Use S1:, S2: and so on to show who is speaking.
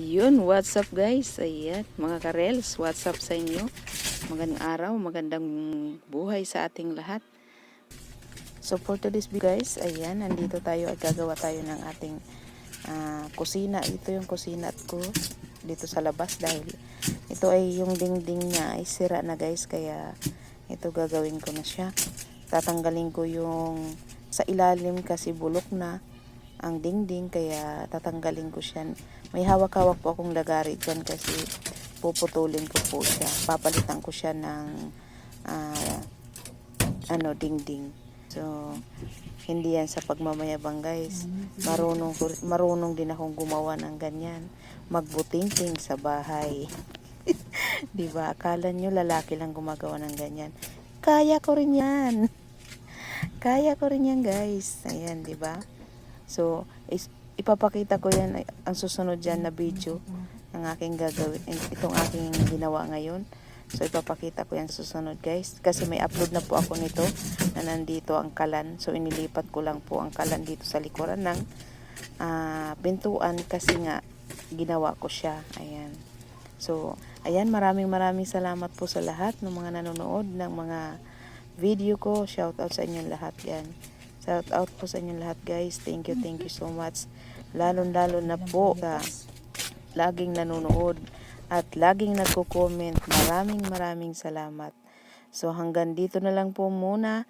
S1: Yun, what's up guys? Ayan, mga karels, what's up sa inyo? Magandang araw, magandang buhay sa ating lahat. So for today's video guys, ayan, nandito tayo at gagawa tayo ng ating ah, kusina. Ito yung kusina ko dito sa labas dahil ito ay yung dingding niya ay sira na guys kaya ito gagawin ko na siya. Tatanggalin ko yung sa ilalim kasi bulok na ang dingding kaya tatanggalin ko siya. May hawak-hawak po akong lagari dyan kasi puputulin ko po siya. Papalitan ko siya ng ah, ano dingding. So hindi yan sa pagmamayabang guys. Marunong marunong din akong gumawa ng ganyan. Magbutingting sa bahay. 'Di ba? Akala nyo lalaki lang gumagawa ng ganyan. Kaya ko rin 'yan. Kaya ko rin 'yan, guys. Ayan, 'di ba? So, is, ipapakita ko yan, ang susunod dyan na video ng aking gagawin, itong aking ginawa ngayon. So, ipapakita ko yan susunod guys. Kasi may upload na po ako nito na nandito ang kalan. So, inilipat ko lang po ang kalan dito sa likuran ng ah, pintuan kasi nga ginawa ko siya. Ayan. So, ayan, maraming maraming salamat po sa lahat ng mga nanonood ng mga video ko. Shout out sa inyong lahat yan. Shout out po sa inyong lahat guys. Thank you, thank you so much. Lalo-lalo na po sa laging nanonood at laging nagko-comment. Maraming maraming salamat. So hanggang dito na lang po muna